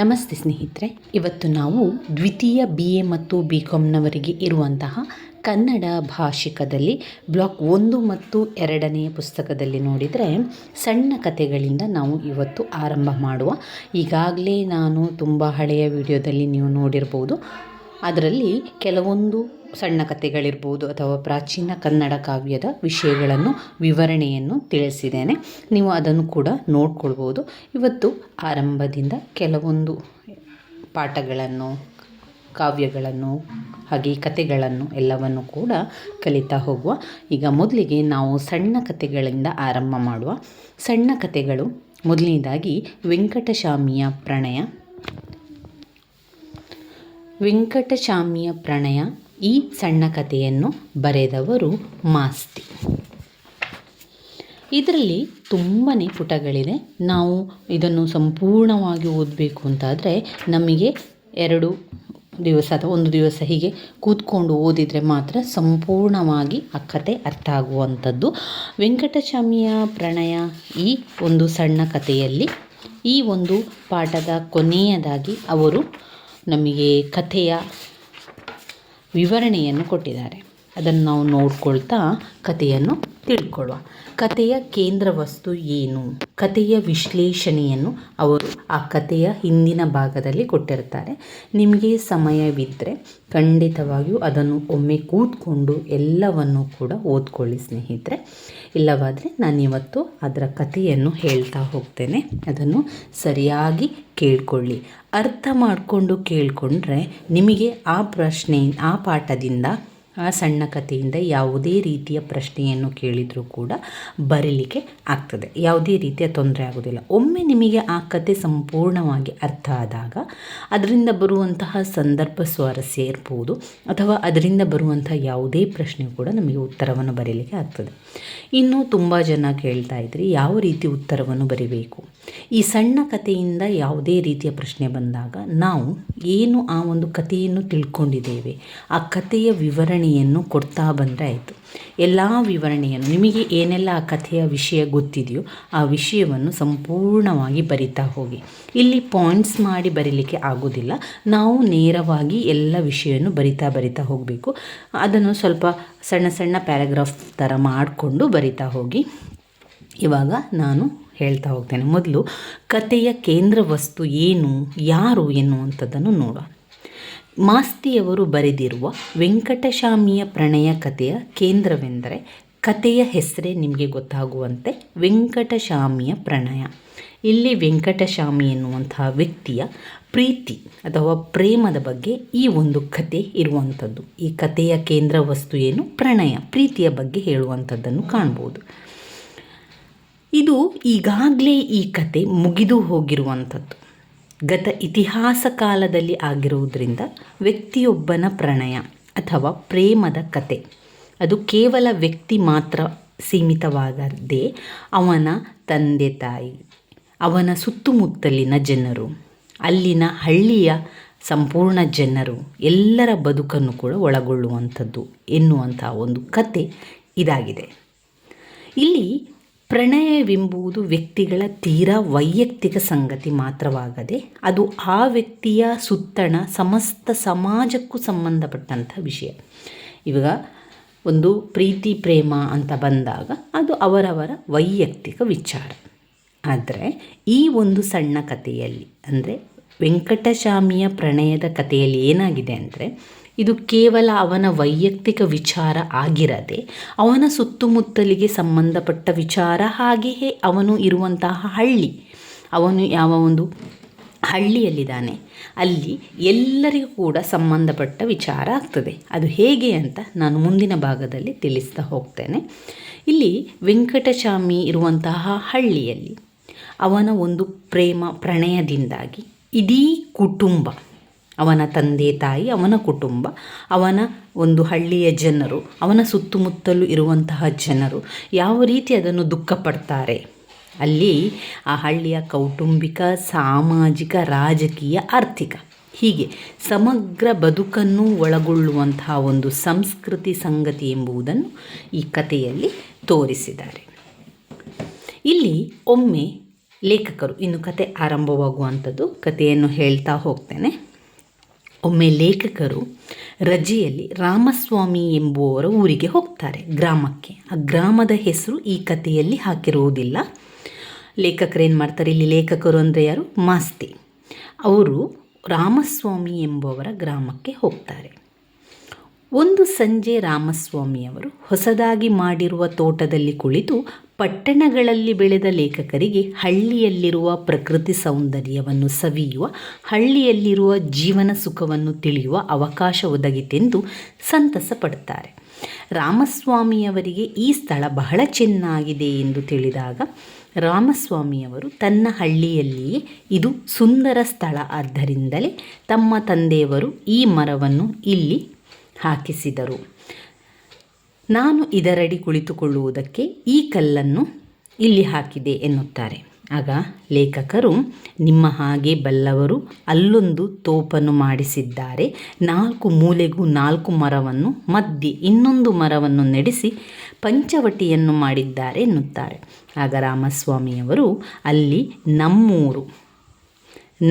ನಮಸ್ತೆ ಸ್ನೇಹಿತರೆ, ಇವತ್ತು ನಾವು ದ್ವಿತೀಯ ಬಿ ಎ ಮತ್ತು ಬಿ ಕಾಮ್ನವರಿಗೆ ಇರುವಂತಹ ಕನ್ನಡ ಭಾಷಿಕದಲ್ಲಿ ಬ್ಲಾಕ್ ಒಂದು ಮತ್ತು ಎರಡನೆಯ ಪುಸ್ತಕದಲ್ಲಿ ನೋಡಿದರೆ ಸಣ್ಣ ಕಥೆಗಳಿಂದ ನಾವು ಇವತ್ತು ಆರಂಭ ಮಾಡುವ. ಈಗಾಗಲೇ ನಾನು ತುಂಬ ಹಳೆಯ ವಿಡಿಯೋದಲ್ಲಿ ನೀವು ನೋಡಿರ್ಬೋದು. ಅದರಲ್ಲಿ ಕೆಲವೊಂದು ಸಣ್ಣ ಕಥೆಗಳಿರ್ಬೋದು ಅಥವಾ ಪ್ರಾಚೀನ ಕನ್ನಡ ಕಾವ್ಯದ ವಿಷಯಗಳನ್ನು, ವಿವರಣೆಯನ್ನು ತಿಳಿಸಿದ್ದೇನೆ. ನೀವು ಅದನ್ನು ಕೂಡ ನೋಡ್ಕೊಳ್ಬೋದು. ಇವತ್ತು ಆರಂಭದಿಂದ ಕೆಲವೊಂದು ಪಾಠಗಳನ್ನು, ಕಾವ್ಯಗಳನ್ನು, ಹಾಗೆ ಕಥೆಗಳನ್ನು ಎಲ್ಲವನ್ನು ಕೂಡ ಕಲಿತಾ ಹೋಗುವ. ಈಗ ಮೊದಲಿಗೆ ನಾವು ಸಣ್ಣ ಕಥೆಗಳಿಂದ ಆರಂಭ ಮಾಡುವ. ಸಣ್ಣ ಕಥೆಗಳು ಮೊದಲನೇದಾಗಿ ವೆಂಕಟಶಾಮಿಯ ಪ್ರಣಯ. ವೆಂಕಟಶಾಮಿಯ ಪ್ರಣಯ ಈ ಸಣ್ಣ ಕಥೆಯನ್ನು ಬರೆದವರು ಮಾಸ್ತಿ. ಇದರಲ್ಲಿ ತುಂಬಾ ಪುಟಗಳಿದೆ. ನಾವು ಇದನ್ನು ಸಂಪೂರ್ಣವಾಗಿ ಓದಬೇಕು ಅಂತಾದರೆ ನಮಗೆ ಎರಡು ದಿವಸ ಅಥವಾ ಒಂದು ದಿವಸ ಹೀಗೆ ಕೂತ್ಕೊಂಡು ಓದಿದರೆ ಮಾತ್ರ ಸಂಪೂರ್ಣವಾಗಿ ಆ ಕತೆ ಅರ್ಥ ಆಗುವಂಥದ್ದು. ವೆಂಕಟಸ್ವಾಮಿಯ ಪ್ರಣಯ ಈ ಒಂದು ಸಣ್ಣ ಕಥೆಯಲ್ಲಿ ಈ ಒಂದು ಪಾಠದ ಕೊನೆಯದಾಗಿ ಅವರು ನಮಗೆ ಕಥೆಯ ವಿವರಣೆಯನ್ನು ಕೊಟ್ಟಿದ್ದಾರೆ. ಅದನ್ನು ನಾವು ನೋಡ್ಕೊಳ್ತಾ ಕಥೆಯನ್ನು ತಿಳ್ಕೊಳ್ಳುವ. ಕಥೆಯ ಕೇಂದ್ರ ವಸ್ತು ಏನು? ಕಥೆಯ ವಿಶ್ಲೇಷಣೆಯನ್ನು ಅವರು ಆ ಕಥೆಯ ಹಿಂದಿನ ಭಾಗದಲ್ಲಿ ಕೊಟ್ಟಿರ್ತಾರೆ. ನಿಮಗೆ ಸಮಯವಿದ್ದರೆ ಖಂಡಿತವಾಗಿಯೂ ಅದನ್ನು ಒಮ್ಮೆ ಕೂತ್ಕೊಂಡು ಎಲ್ಲವನ್ನು ಕೂಡ ಓದ್ಕೊಳ್ಳಿ ಸ್ನೇಹಿತರೆ. ಇಲ್ಲವಾದರೆ ನಾನಿವತ್ತು ಅದರ ಕಥೆಯನ್ನು ಹೇಳ್ತಾ ಹೋಗ್ತೇನೆ. ಅದನ್ನು ಸರಿಯಾಗಿ ಕೇಳ್ಕೊಳ್ಳಿ. ಅರ್ಥ ಮಾಡಿಕೊಂಡು ಕೇಳಿಕೊಂಡ್ರೆ ನಿಮಗೆ ಆ ಪ್ರಶ್ನೆ, ಆ ಪಾಠದಿಂದ ಆ ಸಣ್ಣ ಕಥೆಯಿಂದ ಯಾವುದೇ ರೀತಿಯ ಪ್ರಶ್ನೆಯನ್ನು ಕೇಳಿದರೂ ಕೂಡ ಬರೀಲಿಕ್ಕೆ ಆಗ್ತದೆ. ಯಾವುದೇ ರೀತಿಯ ತೊಂದರೆ ಆಗೋದಿಲ್ಲ ಒಮ್ಮೆ ನಿಮಗೆ ಆ ಕತೆ ಸಂಪೂರ್ಣವಾಗಿ ಅರ್ಥ ಆದಾಗ ಅದರಿಂದ ಬರುವಂತಹ ಸಂದರ್ಭ ಸ್ವಾರಸ್ಯ ಇರ್ಬೋದು ಅಥವಾ ಅದರಿಂದ ಬರುವಂತಹ ಯಾವುದೇ ಪ್ರಶ್ನೆ ಕೂಡ ನಮಗೆ ಉತ್ತರವನ್ನು ಬರೀಲಿಕ್ಕೆ ಆಗ್ತದೆ. ಇನ್ನೂ ತುಂಬ ಜನ ಕೇಳ್ತಾ ಇದ್ರಿ, ಯಾವ ರೀತಿ ಉತ್ತರವನ್ನು ಬರಿಬೇಕು? ಈ ಸಣ್ಣ ಕಥೆಯಿಂದ ಯಾವುದೇ ರೀತಿಯ ಪ್ರಶ್ನೆ ಬಂದಾಗ ನಾವು ಏನು ಆ ಒಂದು ಕಥೆಯನ್ನು ತಿಳ್ಕೊಂಡಿದ್ದೇವೆ, ಆ ಕಥೆಯ ವಿವರಣೆಯನ್ನು ಕೊಡ್ತಾ ಬಂದರೆ ಆಯಿತು ಎಲ್ಲ ವಿವರಣೆಯನ್ನು, ನಿಮಗೆ ಏನೆಲ್ಲ ಆ ಕಥೆಯ ವಿಷಯ ಗೊತ್ತಿದೆಯೋ ಆ ವಿಷಯವನ್ನು ಸಂಪೂರ್ಣವಾಗಿ ಬರಿತಾ ಹೋಗಿ. ಇಲ್ಲಿ ಪಾಯಿಂಟ್ಸ್ ಮಾಡಿ ಬರೀಲಿಕ್ಕೆ ಆಗೋದಿಲ್ಲ. ನಾವು ನೇರವಾಗಿ ಎಲ್ಲ ವಿಷಯವನ್ನು ಬರಿತಾ ಬರಿತಾ ಹೋಗಬೇಕು. ಅದನ್ನು ಸ್ವಲ್ಪ ಸಣ್ಣ ಸಣ್ಣ ಪ್ಯಾರಾಗ್ರಾಫ್ ಥರ ಮಾಡಿಕೊಂಡು ಬರಿತಾ ಹೋಗಿ. ಇವಾಗ ನಾನು ಹೇಳ್ತಾ ಹೋಗ್ತೇನೆ. ಮೊದಲು ಕಥೆಯ ಕೇಂದ್ರ ವಸ್ತು ಏನು, ಯಾರು ಎನ್ನುವಂಥದ್ದನ್ನು ನೋಡೋಣ. ಮಾಸ್ತಿಯವರು ಬರೆದಿರುವ ವೆಂಕಟಶಾಮಿಯ ಪ್ರಣಯ ಕಥೆಯ ಕೇಂದ್ರವೆಂದರೆ ಕಥೆಯ ಹೆಸರೇ ನಿಮಗೆ ಗೊತ್ತಾಗುವಂತೆ ವೆಂಕಟಶಾಮಿಯ ಪ್ರಣಯ. ಇಲ್ಲಿ ವೆಂಕಟಶಾಮಿ ಎನ್ನುವಂತಹ ವ್ಯಕ್ತಿಯ ಪ್ರೀತಿ ಅಥವಾ ಪ್ರೇಮದ ಬಗ್ಗೆ ಈ ಒಂದು ಕತೆ ಇರುವಂಥದ್ದು. ಈ ಕಥೆಯ ಕೇಂದ್ರ ವಸ್ತು ಏನು? ಪ್ರಣಯ. ಪ್ರೀತಿಯ ಬಗ್ಗೆ ಹೇಳುವಂಥದ್ದನ್ನು ಕಾಣ್ಬೋದು. ಇದು ಈಗಾಗಲೇ ಈ ಕತೆ ಮುಗಿದು ಹೋಗಿರುವಂಥದ್ದು. ಗತ ಇತಿಹಾಸ ಕಾಲದಲ್ಲಿ ಆಗಿರುವುದರಿಂದ ವ್ಯಕ್ತಿಯೊಬ್ಬನ ಪ್ರಣಯ ಅಥವಾ ಪ್ರೇಮದ ಕತೆ. ಅದು ಕೇವಲ ವ್ಯಕ್ತಿ ಮಾತ್ರ ಸೀಮಿತವಾಗದೆ ಅವನ ತಂದೆ ತಾಯಿ, ಅವನ ಸುತ್ತಮುತ್ತಲಿನ ಜನರು, ಅಲ್ಲಿನ ಹಳ್ಳಿಯ ಸಂಪೂರ್ಣ ಜನರು ಎಲ್ಲರ ಬದುಕನ್ನು ಕೂಡ ಒಳಗೊಳ್ಳುವಂಥದ್ದು ಎನ್ನುವಂತಹ ಒಂದು ಕತೆ ಇದಾಗಿದೆ. ಇಲ್ಲಿ ಪ್ರಣಯವೆಂಬುದು ವ್ಯಕ್ತಿಗಳ ತೀರಾ ವೈಯಕ್ತಿಕ ಸಂಗತಿ ಮಾತ್ರವಾಗದೆ ಅದು ಆ ವ್ಯಕ್ತಿಯ ಸುತ್ತಣ ಸಮಸ್ತ ಸಮಾಜಕ್ಕೂ ಸಂಬಂಧಪಟ್ಟಂಥ ವಿಷಯ. ಇವಾಗ ಒಂದು ಪ್ರೀತಿ, ಪ್ರೇಮ ಅಂತ ಬಂದಾಗ ಅದು ಅವರವರ ವೈಯಕ್ತಿಕ ವಿಚಾರ. ಆದರೆ ಈ ಒಂದು ಸಣ್ಣ ಕಥೆಯಲ್ಲಿ ಅಂದರೆ ವೆಂಕಟಶಾಮಿಯ ಪ್ರಣಯದ ಕಥೆಯಲ್ಲಿ ಏನಾಗಿದೆ ಅಂದರೆ ಇದು ಕೇವಲ ಅವನ ವೈಯಕ್ತಿಕ ವಿಚಾರ ಆಗಿರದೆ ಅವನ ಸುತ್ತಮುತ್ತಲಿಗೆ ಸಂಬಂಧಪಟ್ಟ ವಿಚಾರ ಹಾಗೆಯೇ ಅವನು ಇರುವಂತಹ ಹಳ್ಳಿ. ಅವನು ಯಾವ ಒಂದು ಹಳ್ಳಿಯಲ್ಲಿದ್ದಾನೆ. ಅಲ್ಲಿ ಎಲ್ಲರಿಗೂ ಕೂಡ ಸಂಬಂಧಪಟ್ಟ ವಿಚಾರ ಆಗ್ತದೆ. ಅದು ಹೇಗೆ ಅಂತ ನಾನು ಮುಂದಿನ ಭಾಗದಲ್ಲಿ ತಿಳಿಸ್ತಾ ಹೋಗ್ತೇನೆ. ಇಲ್ಲಿ ವೆಂಕಟಸ್ವಾಮಿ ಇರುವಂತಹ ಹಳ್ಳಿಯಲ್ಲಿ ಅವನ ಒಂದು ಪ್ರೇಮ ಪ್ರಣಯದಿಂದಾಗಿ ಇಡೀ ಕುಟುಂಬ ಅವನ ತಂದೆ ತಾಯಿ, ಅವನ ಕುಟುಂಬ, ಅವನ ಒಂದು ಹಳ್ಳಿಯ ಜನರು, ಅವನ ಸುತ್ತಮುತ್ತಲು ಇರುವಂತಹ ಜನರು ಯಾವ ರೀತಿ ಅದನ್ನು ದುಃಖ ಪಡ್ತಾರೆ ಅಲ್ಲಿ ಆ ಹಳ್ಳಿಯ ಕೌಟುಂಬಿಕ, ಸಾಮಾಜಿಕ, ರಾಜಕೀಯ, ಆರ್ಥಿಕ ಹೀಗೆ ಸಮಗ್ರ ಬದುಕನ್ನು ಒಳಗೊಳ್ಳುವಂತಹ ಒಂದು ಸಂಸ್ಕೃತಿ ಸಂಗತಿ ಎಂಬುದನ್ನು ಈ ಕಥೆಯಲ್ಲಿ ತೋರಿಸಿದ್ದಾರೆ. ಇಲ್ಲಿ ಒಮ್ಮೆ ಲೇಖಕರು, ಇನ್ನು ಕತೆ ಆರಂಭವಾಗುವಂಥದ್ದು ಕಥೆಯನ್ನು ಹೇಳ್ತಾ ಹೋಗ್ತೇನೆ. ಒಮ್ಮೆ ಲೇಖಕರು ರಜೆಯಲ್ಲಿ ರಾಮಸ್ವಾಮಿ ಎಂಬುವವರ ಊರಿಗೆ ಹೋಗ್ತಾರೆ. ಗ್ರಾಮಕ್ಕೆ. ಆ ಗ್ರಾಮದ ಹೆಸರು ಈ ಕಥೆಯಲ್ಲಿ ಹಾಕಿರುವುದಿಲ್ಲ. ಲೇಖಕರು ಮಾಡ್ತಾರೆ? ಇಲ್ಲಿ ಲೇಖಕರು ಅಂದರೆ ಯಾರು? ಮಾಸ್ತಿ. ಅವರು ರಾಮಸ್ವಾಮಿ ಎಂಬುವವರ ಗ್ರಾಮಕ್ಕೆ ಹೋಗ್ತಾರೆ. ಒಂದು ಸಂಜೆ ರಾಮಸ್ವಾಮಿಯವರು ಹೊಸದಾಗಿ ಮಾಡಿರುವ ತೋಟದಲ್ಲಿ ಕುಳಿತು ಪಟ್ಟಣಗಳಲ್ಲಿ ಬೆಳೆದ ಲೇಖಕರಿಗೆ ಹಳ್ಳಿಯಲ್ಲಿರುವ ಪ್ರಕೃತಿ ಸೌಂದರ್ಯವನ್ನು ಸವಿಯುವ, ಹಳ್ಳಿಯಲ್ಲಿರುವ ಜೀವನ ಸುಖವನ್ನು ತಿಳಿಯುವ ಅವಕಾಶ ಒದಗಿತೆಂದು ಸಂತಸ ಪಡ್ತಾರೆ. ರಾಮಸ್ವಾಮಿಯವರಿಗೆ ಈ ಸ್ಥಳ ಬಹಳ ಚೆನ್ನಾಗಿದೆ ಎಂದು ತಿಳಿದಾಗ ರಾಮಸ್ವಾಮಿಯವರು ತನ್ನ ಹಳ್ಳಿಯಲ್ಲಿಯೇ ಇದು ಸುಂದರ ಸ್ಥಳ ಆದ್ದರಿಂದಲೇ ತಮ್ಮ ತಂದೆಯವರು ಈ ಮರವನ್ನು ಇಲ್ಲಿ ಹಾಕಿಸಿದರು. ನಾನು ಇದರಡಿ ಕುಳಿತುಕೊಳ್ಳುವುದಕ್ಕೆ ಈ ಕಲ್ಲನ್ನು ಇಲ್ಲಿ ಹಾಕಿದೆ ಎನ್ನುತ್ತಾರೆ. ಆಗ ಲೇಖಕರು, ನಿಮ್ಮ ಹಾಗೆ ಬಲ್ಲವರು ಅಲ್ಲೊಂದು ತೋಪನ್ನು ಮಾಡಿಸಿದ್ದಾರೆ. ನಾಲ್ಕು ಮೂಲೆಗೂ ನಾಲ್ಕು ಮರವನ್ನು ಮಧ್ಯೆ ಇನ್ನೊಂದು ಮರವನ್ನು ನಡೆಸಿ ಪಂಚವಟಿಯನ್ನು ಮಾಡಿದ್ದಾರೆ ಎನ್ನುತ್ತಾರೆ. ಆಗ ರಾಮಸ್ವಾಮಿಯವರು ಅಲ್ಲಿ ನಮ್ಮೂರು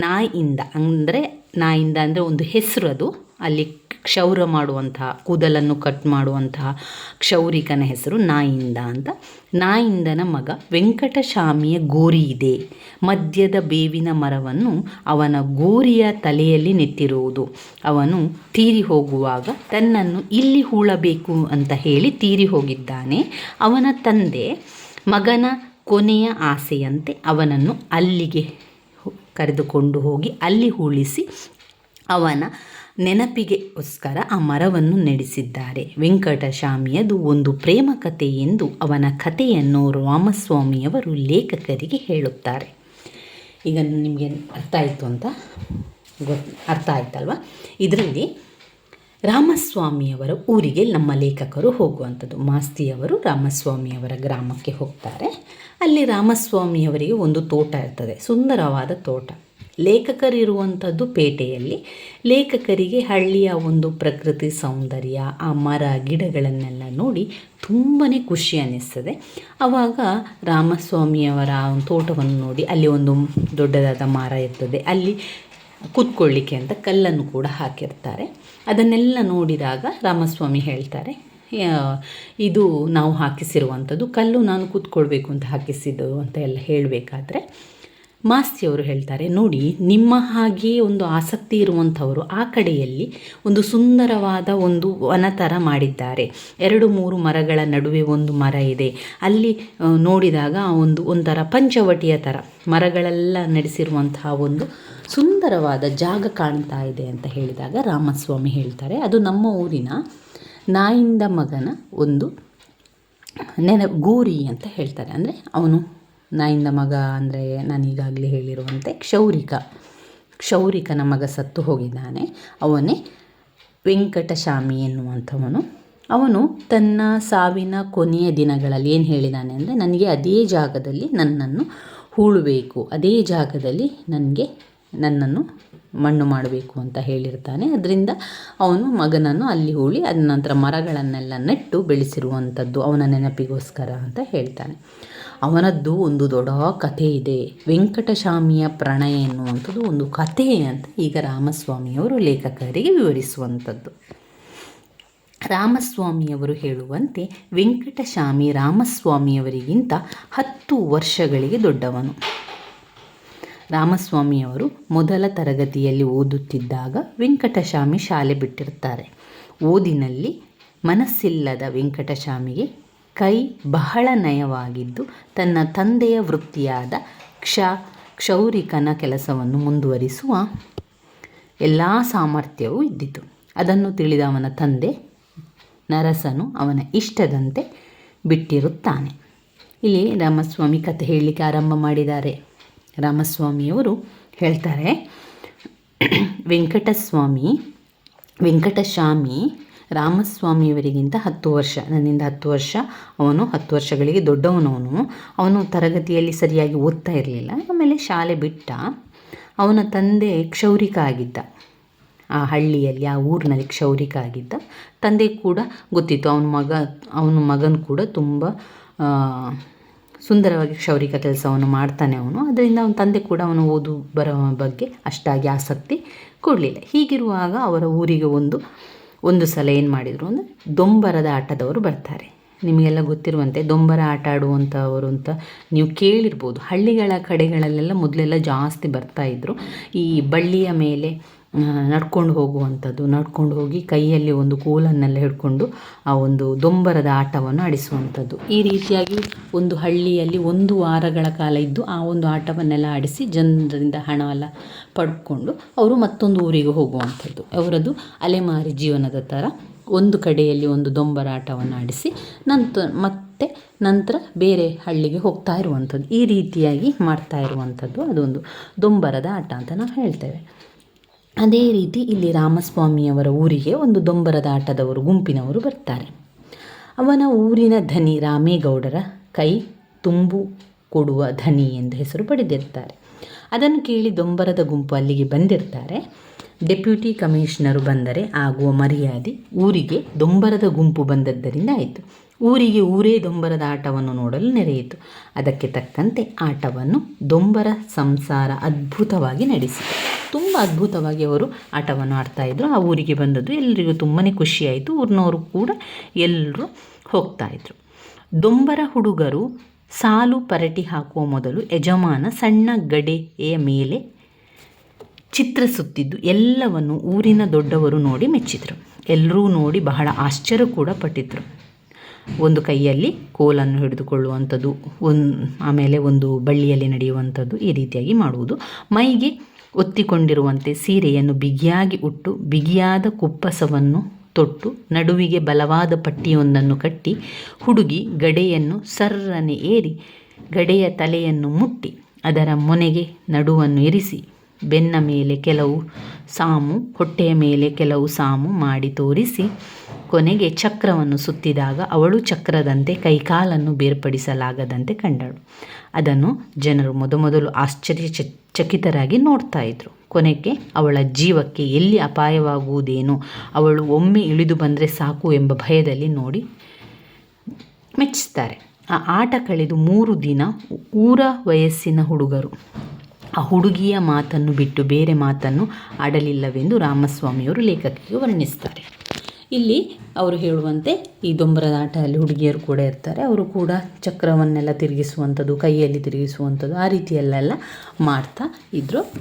ನಾಯಿಯಿಂದ, ಅಂದರೆ ನಾಯಿಂದ ಅಂದರೆ ಒಂದು ಹೆಸರು ಅದು ಅಲ್ಲಿ ಕ್ಷೌರ ಮಾಡುವಂತಹ ಕೂದಲನ್ನು ಕಟ್ ಮಾಡುವಂತಹ ಕ್ಷೌರಿಕನ ಹೆಸರು ನಾಯಿಂದ ಅಂತ. ನಾಯಿಂದನ ಮಗ ವೆಂಕಟಶಾಮಿಯ ಗೋರಿ ಇದೆ. ಮದ್ಯದ ಬೇವಿನ ಮರವನ್ನು ಅವನ ಗೋರಿಯ ತಲೆಯಲ್ಲಿ ನೆಟ್ಟಿರುವುದು. ಅವನು ತೀರಿ ಹೋಗುವಾಗ ತನ್ನನ್ನು ಇಲ್ಲಿ ಹೂಳಬೇಕು ಅಂತ ಹೇಳಿ ತೀರಿ ಹೋಗಿದ್ದಾನೆ. ಅವನ ತಂದೆ ಮಗನ ಕೊನೆಯ ಆಸೆಯಂತೆ ಅವನನ್ನು ಅಲ್ಲಿಗೆ ಕರೆದುಕೊಂಡು ಹೋಗಿ ಅಲ್ಲಿ ಹೂಳಿಸಿ ಅವನ ನೆನಪಿಗೆಗೋಸ್ಕರ ಆ ಮರವನ್ನು ನಡೆಸಿದ್ದಾರೆ. ವೆಂಕಟಶಾಮಿಯದು ಒಂದು ಪ್ರೇಮ ಕಥೆ ಎಂದು ಅವನ ಕಥೆಯನ್ನು ರಾಮಸ್ವಾಮಿಯವರು ಲೇಖಕರಿಗೆ ಹೇಳುತ್ತಾರೆ. ಈಗ ನಿಮಗೆ ಅರ್ಥ ಆಯಿತು ಅಂತ ಗೊತ್ತು ಅರ್ಥ ಆಯ್ತಲ್ವ? ಇದರಲ್ಲಿ ರಾಮಸ್ವಾಮಿಯವರ ಊರಿಗೆ ನಮ್ಮ ಲೇಖಕರು ಹೋಗುವಂಥದ್ದು. ಮಾಸ್ತಿಯವರು ರಾಮಸ್ವಾಮಿಯವರ ಗ್ರಾಮಕ್ಕೆ ಹೋಗ್ತಾರೆ. ಅಲ್ಲಿ ರಾಮಸ್ವಾಮಿಯವರಿಗೆ ಒಂದು ತೋಟ ಇರ್ತದೆ. ಸುಂದರವಾದ ತೋಟ. ಲೇಖಕರಿರುವಂಥದ್ದು ಪೇಟೆಯಲ್ಲಿ. ಲೇಖಕರಿಗೆ ಹಳ್ಳಿಯ ಒಂದು ಪ್ರಕೃತಿ ಸೌಂದರ್ಯ, ಆ ಮರ, ಗಿಡಗಳನ್ನೆಲ್ಲ ನೋಡಿ ತುಂಬಾ ಖುಷಿ ಅನ್ನಿಸ್ತದೆ. ಆವಾಗ ರಾಮಸ್ವಾಮಿಯವರ ತೋಟವನ್ನು ನೋಡಿ, ಅಲ್ಲಿ ಒಂದು ದೊಡ್ಡದಾದ ಮರ ಇರ್ತದೆ, ಅಲ್ಲಿ ಕೂತ್ಕೊಳ್ಳಿಕ್ಕೆ ಅಂತ ಕಲ್ಲನ್ನು ಕೂಡ ಹಾಕಿರ್ತಾರೆ. ಅದನ್ನೆಲ್ಲ ನೋಡಿದಾಗ ರಾಮಸ್ವಾಮಿ ಹೇಳ್ತಾರೆ ಇದು ನಾವು ಹಾಕಿಸಿರುವಂಥದ್ದು, ಕಲ್ಲು ನಾನು ಕೂತ್ಕೊಳ್ಬೇಕು ಅಂತ ಹಾಕಿಸಿದ್ದು ಅಂತ ಎಲ್ಲ ಹೇಳಬೇಕಾದ್ರೆ ಮಾಸ್ತಿಯವರು ಹೇಳ್ತಾರೆ, ನೋಡಿ, ನಿಮ್ಮ ಹಾಗೆಯೇ ಒಂದು ಆಸಕ್ತಿ ಇರುವಂಥವರು ಆ ಕಡೆಯಲ್ಲಿ ಒಂದು ಸುಂದರವಾದ ಒಂದು ವನ ಥರ ಮಾಡಿದ್ದಾರೆ. ಎರಡು, ಮೂರು ಮರಗಳ ನಡುವೆ ಒಂದು ಮರ ಇದೆ. ಅಲ್ಲಿ ನೋಡಿದಾಗ ಒಂದು, ಒಂಥರ ಪಂಚವಟಿಯ ಥರ ಮರಗಳೆಲ್ಲ ನಡೆಸಿರುವಂತಹ ಒಂದು ಸುಂದರವಾದ ಜಾಗ ಕಾಣ್ತಾ ಇದೆ ಅಂತ ಹೇಳಿದಾಗ ರಾಮಸ್ವಾಮಿ ಹೇಳ್ತಾರೆ, ಅದು ನಮ್ಮ ಊರಿನ ನಾಯಿಂದ ಮಗನ ಒಂದು ನೆನ ಗೂರಿ ಅಂತ ಹೇಳ್ತಾರೆ. ಅಂದರೆ ಅವನು ನಾಯಿಂದ ಮಗ ಅಂದರೆ ನಾನು ಈಗಾಗಲೇ ಹೇಳಿರುವಂತೆ ಕ್ಷೌರಿಕ. ಕ್ಷೌರಿಕನ ಮಗ ಸತ್ತು ಹೋಗಿದ್ದಾನೆ. ಅವನೇ ವೆಂಕಟಶಾಮಿ ಎನ್ನುವಂಥವನು. ಅವನು ತನ್ನ ಸಾವಿನ ಕೊನೆಯ ದಿನಗಳಲ್ಲಿ ಏನು ಹೇಳಿದ್ದಾನೆ ಅಂದರೆ, ನನಗೆ ಅದೇ ಜಾಗದಲ್ಲಿ ನನ್ನನ್ನು ಹೂಳಬೇಕು. ಅದೇ ಜಾಗದಲ್ಲಿ ನನಗೆ ನನ್ನನ್ನು ಮಣ್ಣು ಮಾಡಬೇಕು ಅಂತ ಹೇಳಿರ್ತಾನೆ. ಅದರಿಂದ ಅವನು ಮಗನನ್ನು ಅಲ್ಲಿ ಹೂಳಿ ಅದ ನಂತರ ಮರಗಳನ್ನೆಲ್ಲ ನೆಟ್ಟು ಬೆಳೆಸಿರುವಂಥದ್ದು ಅವನ ನೆನಪಿಗೋಸ್ಕರ ಅಂತ ಹೇಳ್ತಾನೆ. ಅವನದ್ದು ಒಂದು ದೊಡ್ಡ ಕಥೆ ಇದೆ. ವೆಂಕಟಶಾಮಿಯ ಪ್ರಣಯ ಎನ್ನುವಂಥದ್ದು ಒಂದು ಕಥೆ ಅಂತ ಈಗ ರಾಮಸ್ವಾಮಿಯವರು ಲೇಖಕರಿಗೆ ವಿವರಿಸುವಂಥದ್ದು. ರಾಮಸ್ವಾಮಿಯವರು ಹೇಳುವಂತೆ ವೆಂಕಟಶಾಮಿ ರಾಮಸ್ವಾಮಿಯವರಿಗಿಂತ ಹತ್ತು ವರ್ಷಗಳಿಗೆ ದೊಡ್ಡವನು. ರಾಮಸ್ವಾಮಿಯವರು ಮೊದಲ ತರಗತಿಯಲ್ಲಿ ಓದುತ್ತಿದ್ದಾಗ ವೆಂಕಟಶಾಮಿ ಶಾಲೆ ಬಿಟ್ಟಿರ್ತಾರೆ. ಓದಿನಲ್ಲಿ ಮನಸ್ಸಿಲ್ಲದ ವೆಂಕಟಶಾಮಿಗೆ ಕೈ ಬಹಳ ನಯವಾಗಿದ್ದು ತನ್ನ ತಂದೆಯ ವೃತ್ತಿಯಾದ ಕ್ಷ, ಕ್ಷೌರಿಕನ ಕೆಲಸವನ್ನು ಮುಂದುವರಿಸುವ ಎಲ್ಲ ಸಾಮರ್ಥ್ಯವೂ ಇದ್ದಿತು. ಅದನ್ನು ತಿಳಿದ ಅವನ ತಂದೆ ನರಸನು ಅವನ ಇಷ್ಟದಂತೆ ಬಿಟ್ಟಿರುತ್ತಾನೆ. ಇಲ್ಲಿ ರಾಮಸ್ವಾಮಿ ಕಥೆ ಹೇಳಲಿಕ್ಕೆ ಆರಂಭ ಮಾಡಿದ್ದಾರೆ. ರಾಮಸ್ವಾಮಿಯವರು ಹೇಳ್ತಾರೆ, ವೆಂಕಟಸ್ವಾಮಿ ವೆಂಕಟಸ್ವಾಮಿ ರಾಮಸ್ವಾಮಿಯವರಿಗಿಂತ ಹತ್ತು ವರ್ಷ. ನನ್ನಿಂದ ಹತ್ತು ವರ್ಷ. ಅವನು ಹತ್ತು ವರ್ಷಗಳಿಗೆ ದೊಡ್ಡವನವನು. ಅವನು ತರಗತಿಯಲ್ಲಿ ಸರಿಯಾಗಿ ಓದ್ತಾ ಇರಲಿಲ್ಲ. ಆಮೇಲೆ ಶಾಲೆ ಬಿಟ್ಟ. ಅವನ ತಂದೆ ಕ್ಷೌರಿಕ ಆಗಿದ್ದ. ಆ ಹಳ್ಳಿಯಲ್ಲಿ, ಆ ಊರಿನಲ್ಲಿ ಕ್ಷೌರಿಕ ಆಗಿದ್ದ. ತಂದೆ ಕೂಡ ಗೊತ್ತಿತ್ತು. ಅವನ ಮಗ, ಅವನ ಮಗನ ಕೂಡ ತುಂಬ ಸುಂದರವಾಗಿ ಕ್ಷೌರಿಕ ಕೆಲಸವನ್ನು ಮಾಡ್ತಾನೆ ಅವನು. ಅದರಿಂದ ಅವನ ತಂದೆ ಕೂಡ ಅವನು ಓದು, ಬರೋ ಬಗ್ಗೆ ಅಷ್ಟಾಗಿ ಆಸಕ್ತಿ ಕೊಡಲಿಲ್ಲ. ಹೀಗಿರುವಾಗ ಅವರ ಊರಿಗೆ ಒಂದು ಒಂದು ಸಲ ಏನು ಮಾಡಿದರು ಅಂದರೆ ದೊಂಬರದ ಆಟದವರು ಬರ್ತಾರೆ. ನಿಮಗೆಲ್ಲ ಗೊತ್ತಿರುವಂತೆ ದೊಂಬರ ಆಟ ಆಡುವಂಥವರು ಅಂತ ನೀವು ಕೇಳಿರ್ಬೋದು. ಹಳ್ಳಿಗಳ ಕಡೆಗಳಲ್ಲೆಲ್ಲ ಮೊದಲೆಲ್ಲ ಜಾಸ್ತಿ ಬರ್ತಾಯಿದ್ರು ಈ ಬಳ್ಳಿಯ ಮೇಲೆ ನಡ್ಕೊಂಡು ಹೋಗುವಂಥದ್ದು. ನಡ್ಕೊಂಡು ಹೋಗಿ ಕೈಯಲ್ಲಿ ಒಂದು ಕೋಲನ್ನೆಲ್ಲ ಹಿಡ್ಕೊಂಡು ಆ ಒಂದು ದೊಂಬರದ ಆಟವನ್ನು ಆಡಿಸುವಂಥದ್ದು. ಈ ರೀತಿಯಾಗಿ ಒಂದು ಹಳ್ಳಿಯಲ್ಲಿ ಒಂದು ವಾರಗಳ ಕಾಲ ಇದ್ದು ಆ ಒಂದು ಆಟವನ್ನೆಲ್ಲ ಆಡಿಸಿ ಜನರಿಂದ ಹಣವೆಲ್ಲ ಪಡ್ಕೊಂಡು ಅವರು ಮತ್ತೊಂದು ಊರಿಗೆ ಹೋಗುವಂಥದ್ದು. ಅವರದು ಅಲೆಮಾರಿ ಜೀವನದ ಥರ ಒಂದು ಕಡೆಯಲ್ಲಿ ಒಂದು ದೊಂಬರ ಆಟವನ್ನು ಆಡಿಸಿ ನಂತರ ಮತ್ತೆ ನಂತರ ಬೇರೆ ಹಳ್ಳಿಗೆ ಹೋಗ್ತಾ ಇರುವಂಥದ್ದು. ಈ ರೀತಿಯಾಗಿ ಮಾಡ್ತಾ ಇರುವಂಥದ್ದು. ಅದೊಂದು ದೊಂಬರದ ಆಟ ಅಂತ ನಾವು ಹೇಳ್ತೇವೆ. ಅದೇ ರೀತಿ ಇಲ್ಲಿ ರಾಮಸ್ವಾಮಿಯವರ ಊರಿಗೆ ಒಂದು ದೊಂಬರದ ಆಟದವರು ಗುಂಪಿನವರು ಬರ್ತಾರೆ. ಅವನ ಊರಿನ ಧನಿ ರಾಮೇಗೌಡರ ಕೈ ತುಂಬು ಕೊಡುವ ಧನಿ ಎಂದು ಹೆಸರು ಪಡೆದಿರ್ತಾರೆ. ಅದನ್ನು ಕೇಳಿ ದೊಂಬರದ ಗುಂಪು ಅಲ್ಲಿಗೆ ಬಂದಿರ್ತಾರೆ. ಡೆಪ್ಯೂಟಿ ಕಮಿಷನರು ಬಂದರೆ ಆಗುವ ಮರ್ಯಾದೆ ಊರಿಗೆ ದೊಂಬರದ ಗುಂಪು ಬಂದದ್ದರಿಂದ ಆಯಿತು. ಊರಿಗೆ ಊರೇ ದೊಂಬರದ ಆಟವನ್ನು ನೋಡಲು ನೆರೆಯಿತು. ಅದಕ್ಕೆ ತಕ್ಕಂತೆ ಆಟವನ್ನು ದೊಂಬರ ಸಂಸಾರ ಅದ್ಭುತವಾಗಿ ನಡೆಸಿತು. ತುಂಬ ಅದ್ಭುತವಾಗಿ ಅವರು ಆಟವನ್ನು ಆಡ್ತಾಯಿದ್ರು ಆ ಊರಿಗೆ ಬಂದದ್ದು ಎಲ್ಲರಿಗೂ ತುಂಬಾ ಖುಷಿಯಾಯಿತು. ಊರಿನವರು ಕೂಡ ಎಲ್ಲರೂ ಹೋಗ್ತಾಯಿದ್ರು ದೊಂಬರ ಹುಡುಗರು ಸಾಲು ಪರಟಿ ಹಾಕುವ ಮೊದಲು ಯಜಮಾನ ಸಣ್ಣ ಗಡೆಯ ಮೇಲೆ ಚಿತ್ರಿಸುತ್ತಿದ್ದು. ಎಲ್ಲವನ್ನು ಊರಿನ ದೊಡ್ಡವರು ನೋಡಿ ಮೆಚ್ಚಿದರು. ಎಲ್ಲರೂ ನೋಡಿ ಬಹಳ ಆಶ್ಚರ್ಯ ಕೂಡ ಪಟ್ಟಿದ್ರು. ಒಂದು ಕೈಯಲ್ಲಿ ಕೋಲನ್ನು ಹಿಡಿದುಕೊಳ್ಳುವಂಥದ್ದು ಒಂದು ಆಮೇಲೆ ಒಂದು ಬಳ್ಳಿಯಲ್ಲಿ ನಡೆಯುವಂಥದ್ದು ಈ ರೀತಿಯಾಗಿ ಮಾಡುವುದು. ಮೈಗೆ ಒತ್ತಿಕೊಂಡಿರುವಂತೆ ಸೀರೆಯನ್ನು ಬಿಗಿಯಾಗಿ ಉಟ್ಟು, ಬಿಗಿಯಾದ ಕುಪ್ಪಸವನ್ನು ತೊಟ್ಟು, ನಡುವಿಗೆ ಬಲವಾದ ಪಟ್ಟಿಯೊಂದನ್ನು ಕಟ್ಟಿ, ಹುಡುಗಿ ಗಡೆಯನ್ನು ಸರ್ರನೆ ಏರಿ, ಗಡೆಯ ತಲೆಯನ್ನು ಮುಟ್ಟಿ, ಅದರ ಮೊನೆಗೆ ನಡುವನ್ನು ಇರಿಸಿ ಬೆನ್ನ ಮೇಲೆ ಕೆಲವು ಸಾಮು, ಹೊಟ್ಟೆಯ ಮೇಲೆ ಕೆಲವು ಸಾಮು ಮಾಡಿ ತೋರಿಸಿ, ಕೊನೆಗೆ ಚಕ್ರವನ್ನು ಸುತ್ತಿದಾಗ ಅವಳು ಚಕ್ರದಂತೆ ಕೈಕಾಲನ್ನು ಬೇರ್ಪಡಿಸಲಾಗದಂತೆ ಕಂಡಳು. ಅದನ್ನು ಜನರು ಮೊದಮೊದಲು ಆಶ್ಚರ್ಯ ಚಕಿತರಾಗಿ ನೋಡ್ತಾ ಇದ್ರು. ಕೊನೆಗೆ ಅವಳ ಜೀವಕ್ಕೆ ಎಲ್ಲಿ ಅಪಾಯವಾಗುವುದೇನೋ ಅವಳು ಒಮ್ಮೆ ಇಳಿದು ಬಂದರೆ ಸಾಕು ಎಂಬ ಭಯದಲ್ಲಿ ನೋಡಿ ಮೆಚ್ಚಿಸ್ತಾರೆ. ಆ ಆಟ ಕಳೆದು ಮೂರು ದಿನ ಊರ ವಯಸ್ಸಿನ ಹುಡುಗರು. ಆ ಹುಡುಗಿಯ ಮಾತನ್ನು ಬಿಟ್ಟು ಬೇರೆ ಮಾತನ್ನು ಆಡಲಿಲ್ಲವೆಂದು ರಾಮಸ್ವಾಮಿಯವರು ಲೇಖಕಿಗೆ ವರ್ಣಿಸ್ತಾರೆ. ಇಲ್ಲಿ ಅವರು ಹೇಳುವಂತೆ ಈ ದೊಂಬರದ ಆಟದಲ್ಲಿ ಹುಡುಗಿಯರು ಕೂಡ ಇರ್ತಾರೆ. ಅವರು ಕೂಡ ಚಕ್ರವನ್ನೆಲ್ಲ ತಿರುಗಿಸುವಂಥದ್ದು, ಕೈಯಲ್ಲಿ ತಿರುಗಿಸುವಂಥದ್ದು ಆ ರೀತಿಯಲ್ಲೆಲ್ಲ ಮಾಡ್ತಾ ಇದ್ದರು